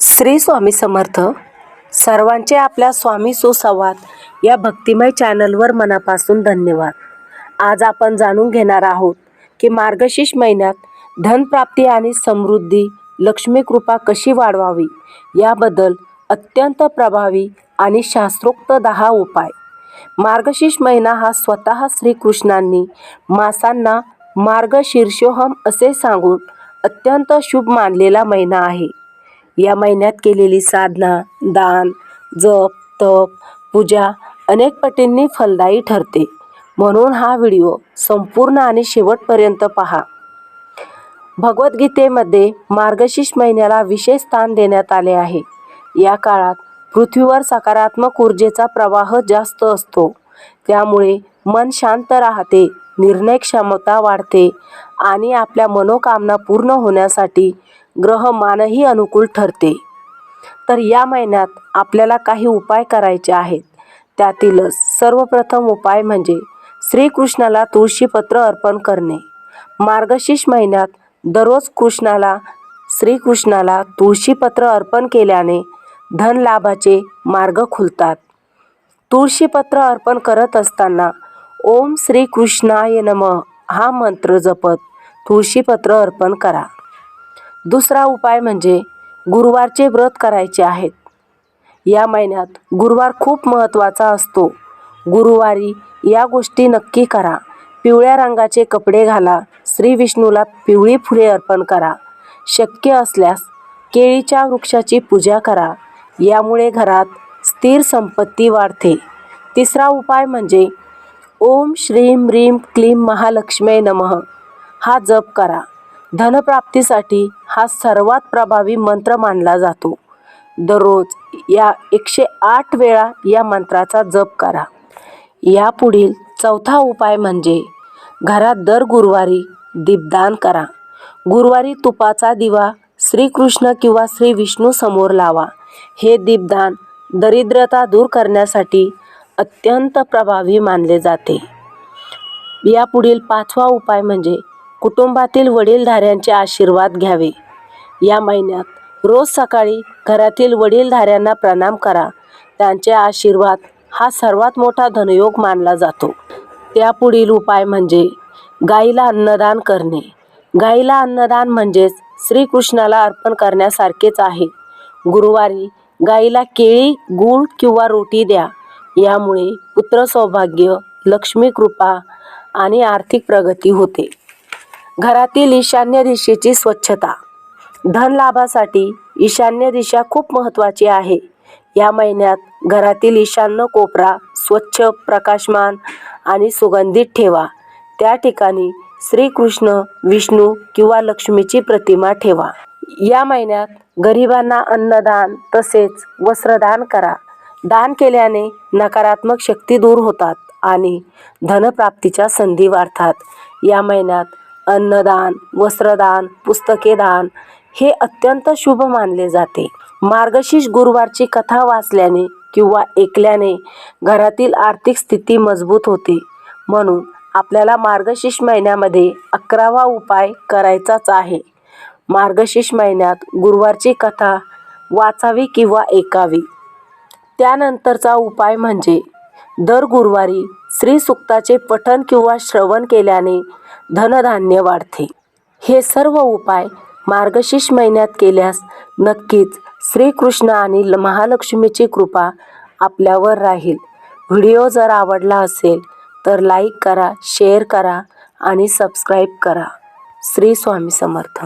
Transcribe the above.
श्री स्वामी समर्थ सर्वांचे आपल्या स्वामी सुसंवाद या भक्तिमय चॅनलवर मनापासून धन्यवाद. आज आपण जाणून घेणार आहोत की मार्गशीर्ष महिन्यात धनप्राप्ती आणि समृद्धी लक्ष्मी कृपा कशी वाढवावी याबद्दल अत्यंत प्रभावी आणि शास्त्रोक्त दहा उपाय. मार्गशीर्ष महिना हा स्वतः श्रीकृष्णांनी मासांना मार्गशीर्षोहम असे सांगून अत्यंत शुभ मानलेला महिना आहे. या महिन्यात केलेली साधना दान जप तप पूजा अनेक पटींनी फलदायी ठरते. म्हणून हा व्हिडिओ संपूर्ण आणि शेवटपर्यंत पहा. भगवद्गीतेमध्ये मार्गशीर्ष महिन्याला विशेष स्थान देण्यात आले आहे. या काळात पृथ्वीवर सकारात्मक ऊर्जेचा प्रवाह जास्त असतो. त्यामुळे मन शांत राहते. निर्णय क्षमता वाढते आणि आपल्या मनोकामना पूर्ण होण्यासाठी ग्रहमानही अनुकूल ठरते. तर या महिन्यात आपल्याला काही उपाय करायचे आहेत. त्यातीलच सर्वप्रथम उपाय म्हणजे श्रीकृष्णाला तुळशीपत्र अर्पण करणे. मार्गशीर्ष महिन्यात दररोज कृष्णाला श्रीकृष्णाला तुळशीपत्र अर्पण केल्याने धनलाभाचे मार्ग खुलतात. तुळशीपत्र अर्पण करत असताना ओम श्री कृष्णाय नम. हा मंत्र जपत तुळशीपत्र अर्पण करा. दुसरा उपाय म्हणजे गुरुवारचे व्रत करायचे आहेत. या महिन्यात गुरुवार खूप महत्त्वाचा असतो. गुरुवारी या गोष्टी नक्की करा. पिवळ्या रंगाचे कपडे घाला. श्री विष्णूला पिवळी फुले अर्पण करा. शक्य असल्यास केळीच्या वृक्षाची पूजा करा. यामुळे घरात स्थिर संपत्ती वाढते. तिसरा उपाय म्हणजे ओम श्रीम ह्रीम क्लीम महालक्ष्मी नमः. हा जप करा. धनप्राप्तीसाठी हा सर्वात प्रभावी मंत्र मानला जातो. दररोज या एकशे आठ वेळा या मंत्राचा जप करा. यापुढील चौथा उपाय म्हणजे घरात दर गुरुवारी दीपदान करा. गुरुवारी तुपाचा दिवा श्रीकृष्ण किंवा श्री विष्णू समोर लावा. हे दीपदान दरिद्रता दूर करण्यासाठी अत्यंत प्रभावी मानले जाते. यापुढील पाचवा उपाय म्हणजे कुटुंबातील वडीलधाऱ्यांचे आशीर्वाद घ्यावे. या महिन्यात रोज सकाळी घरातील वडीलधाऱ्यांना प्रणाम करा. त्यांचे आशीर्वाद हा सर्वात मोठा धनयोग मानला जातो. त्यापुढील उपाय म्हणजे गाईला अन्नदान करणे. गाईला अन्नदान म्हणजेच श्रीकृष्णाला अर्पण करण्यासारखेच आहे. गुरुवारी गाईला केळी गूळ किंवा रोटी द्या. यामुळे पुत्र सौभाग्य लक्ष्मी कृपा आणि आर्थिक प्रगती होते. घरातील ईशान्य दिशेची स्वच्छता. धन लाभासाठी ईशान्य दिशा खूप महत्त्वाची आहे. या महिन्यात घरातील ईशान्य कोपरा स्वच्छ प्रकाशमान आणि सुगंधित ठेवा. त्या ठिकाणी श्रीकृष्ण विष्णू किंवा लक्ष्मीची प्रतिमा ठेवा. या महिन्यात गरिबांना अन्नदान तसेच वस्त्रदान करा. दान केल्याने नकारात्मक शक्ती दूर होतात आणि धनप्राप्तीच्या संधी वाढतात. या महिन्यात अन्नदान वस्त्रदान पुस्तके दान हे अत्यंत शुभ मानले जाते. मार्गशीर्ष गुरुवारची कथा वाचल्याने किंवा ऐकल्याने घरातील आर्थिक स्थिती मजबूत होते. म्हणून आपल्याला मार्गशीर्ष महिन्यामध्ये अकरावा उपाय करायचाच आहे. मार्गशीर्ष महिन्यात गुरुवारची कथा वाचावी किंवा ऐकावी. त्यानंतरचा उपाय म्हणजे दर गुरुवारी श्री सुक्ताचे पठन किंवा श्रवण केल्याने धनधान्य वाढते. हे सर्व उपाय मार्गशीर्ष महिन्यात केल्यास नक्कीच श्रीकृष्ण आणि ल- महालक्ष्मीची कृपा आपल्यावर राहील. व्हिडिओ जर आवडला असेल तर लाईक करा शेअर करा आणि सबस्क्राईब करा. श्री स्वामी समर्थ.